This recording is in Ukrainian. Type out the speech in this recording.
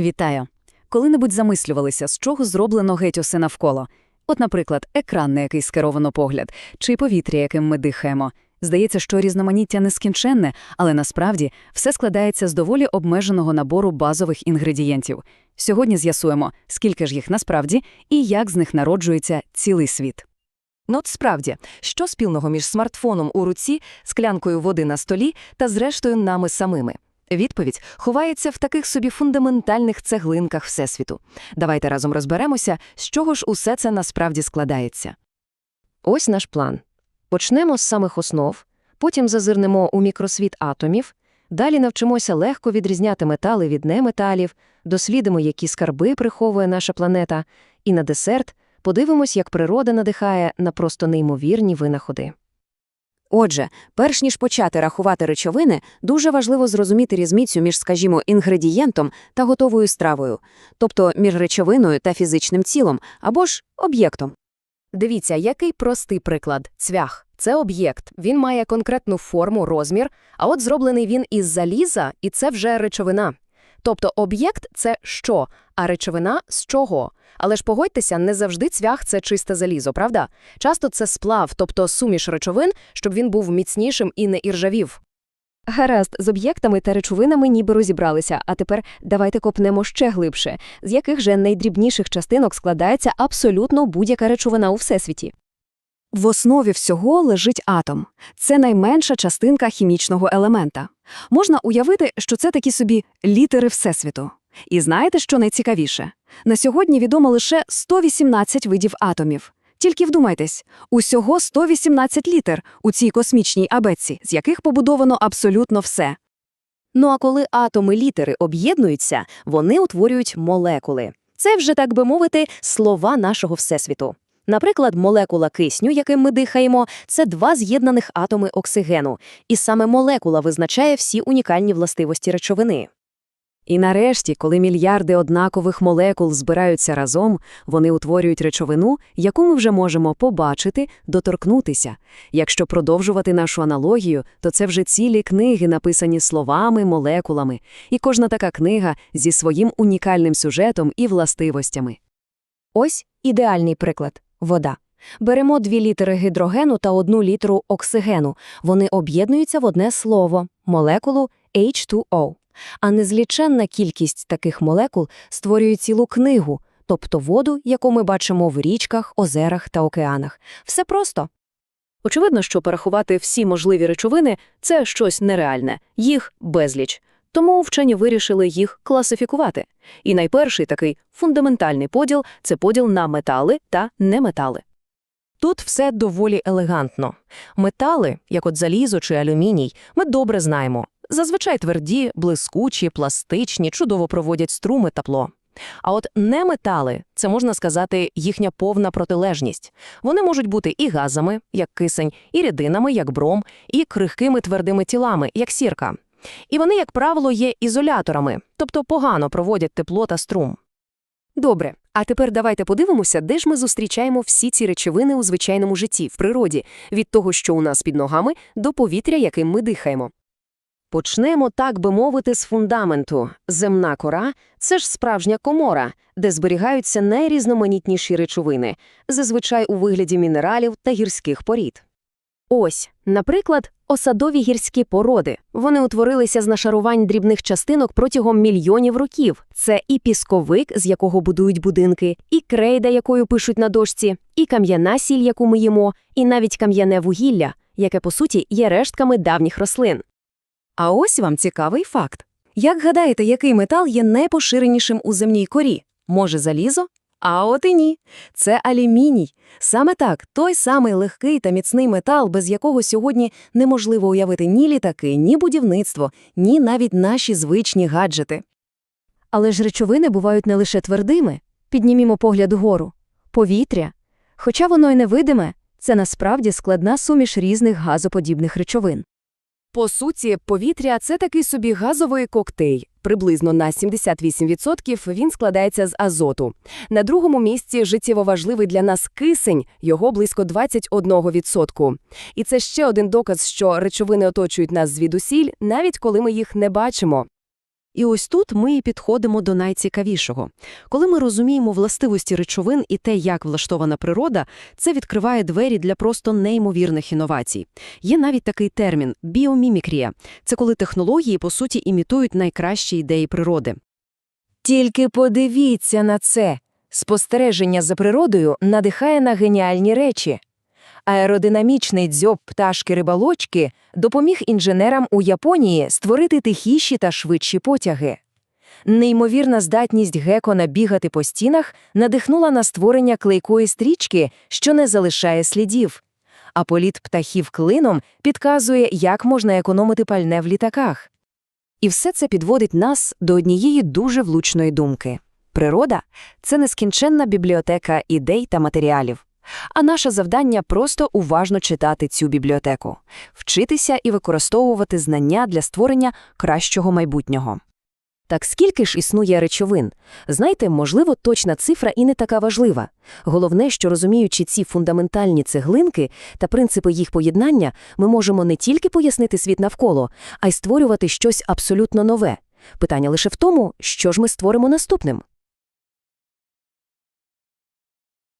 Вітаю! Коли-небудь замислювалися, з чого зроблено геть усе навколо? От, наприклад, екран, на який скеровано погляд, чи повітря, яким ми дихаємо. Здається, що різноманіття нескінченне, але насправді все складається з доволі обмеженого набору базових інгредієнтів. Сьогодні з'ясуємо, скільки ж їх насправді і як з них народжується цілий світ. Ну от справді, що спільного між смартфоном у руці, склянкою води на столі та зрештою нами самими? Відповідь ховається в таких собі фундаментальних цеглинках Всесвіту. Давайте разом розберемося, з чого ж усе це насправді складається. Ось наш план. Почнемо з самих основ, потім зазирнемо у мікросвіт атомів, далі навчимося легко відрізняти метали від неметалів, дослідимо, які скарби приховує наша планета, і на десерт подивимось, як природа надихає на просто неймовірні винаходи. Отже, перш ніж почати рахувати речовини, дуже важливо зрозуміти різницю між, скажімо, інгредієнтом та готовою стравою, тобто між речовиною та фізичним тілом або ж об'єктом. Дивіться, який простий приклад. Цвях. Це об'єкт. Він має конкретну форму, розмір, а от зроблений він із заліза, і це вже речовина. Тобто об'єкт – це що, а речовина – з чого. Але ж погодьтеся, не завжди цвях – це чисте залізо, правда? Часто це сплав, тобто суміш речовин, щоб він був міцнішим і не іржавів. Гаразд, з об'єктами та речовинами ніби розібралися, а тепер давайте копнемо ще глибше, з яких же найдрібніших частинок складається абсолютно будь-яка речовина у всесвіті. В основі всього лежить атом. Це найменша частинка хімічного елемента. Можна уявити, що це такі собі літери Всесвіту. І знаєте, що найцікавіше? На сьогодні відомо лише 118 видів атомів. Тільки вдумайтесь, усього 118 літер у цій космічній абетці, з яких побудовано абсолютно все. Ну а коли атоми літери об'єднуються, вони утворюють молекули. Це вже, так би мовити, слова нашого всесвіту. Наприклад, молекула кисню, яким ми дихаємо, це два з'єднаних атоми оксигену, і саме молекула визначає всі унікальні властивості речовини. І нарешті, коли мільярди однакових молекул збираються разом, вони утворюють речовину, яку ми вже можемо побачити, доторкнутися. Якщо продовжувати нашу аналогію, то це вже цілі книги, написані словами, молекулами, і кожна така книга зі своїм унікальним сюжетом і властивостями. Ось ідеальний приклад – вода. Беремо дві літери гідрогену та одну літеру оксигену. Вони об'єднуються в одне слово – молекулу H2O. А незліченна кількість таких молекул створює цілу книгу, тобто воду, яку ми бачимо в річках, озерах та океанах. Все просто. Очевидно, що порахувати всі можливі речовини – це щось нереальне, їх безліч. Тому вчені вирішили їх класифікувати. І найперший такий фундаментальний поділ – це поділ на метали та неметали. Тут все доволі елегантно. Метали, як от залізо чи алюміній, ми добре знаємо. Зазвичай тверді, блискучі, пластичні, чудово проводять струми тепло. А от неметали – це, можна сказати, їхня повна протилежність. Вони можуть бути і газами, як кисень, і рідинами, як бром, і крихкими твердими тілами, як сірка. І вони, як правило, є ізоляторами, тобто погано проводять тепло та струм. Добре, а тепер давайте подивимося, де ж ми зустрічаємо всі ці речовини у звичайному житті, в природі, від того, що у нас під ногами, до повітря, яким ми дихаємо. Почнемо, так би мовити, з фундаменту. Земна кора – це ж справжня комора, де зберігаються найрізноманітніші речовини, зазвичай у вигляді мінералів та гірських порід. Ось, наприклад, осадові гірські породи. Вони утворилися з нашарувань дрібних частинок протягом мільйонів років. Це і пісковик, з якого будують будинки, і крейда, якою пишуть на дошці, і кам'яна сіль, яку ми їмо, і навіть кам'яне вугілля, яке, по суті, є рештками давніх рослин. А ось вам цікавий факт. Як гадаєте, який метал є найпоширенішим у земній корі? Може, залізо? А от і ні. Це алюміній. Саме так, той самий легкий та міцний метал, без якого сьогодні неможливо уявити ні літаки, ні будівництво, ні навіть наші звичні гаджети. Але ж речовини бувають не лише твердими. Піднімімо погляд угору. Повітря. Хоча воно й невидиме, це насправді складна суміш різних газоподібних речовин. По суті, повітря – це такий собі газовий коктейль. Приблизно на 78% він складається з азоту. На другому місці життєво важливий для нас кисень, його близько 21%. І це ще один доказ, що речовини оточують нас звідусіль, навіть коли ми їх не бачимо. І ось тут ми і підходимо до найцікавішого. Коли ми розуміємо властивості речовин і те, як влаштована природа, це відкриває двері для просто неймовірних інновацій. Є навіть такий термін – біомімікрія. Це коли технології, по суті, імітують найкращі ідеї природи. Тільки подивіться на це. Спостереження за природою надихає на геніальні речі. Аеродинамічний дзьоб пташки-рибалочки допоміг інженерам у Японії створити тихіші та швидші потяги. Неймовірна здатність гекона бігати по стінах надихнула на створення клейкої стрічки, що не залишає слідів. А політ птахів клином підказує, як можна економити пальне в літаках. І все це підводить нас до однієї дуже влучної думки. Природа – це нескінченна бібліотека ідей та матеріалів. А наше завдання – просто уважно читати цю бібліотеку, вчитися і використовувати знання для створення кращого майбутнього. Так скільки ж існує речовин? Знаєте, можливо, точна цифра і не така важлива. Головне, що розуміючи ці фундаментальні цеглинки та принципи їх поєднання, ми можемо не тільки пояснити світ навколо, а й створювати щось абсолютно нове. Питання лише в тому, що ж ми створимо наступним.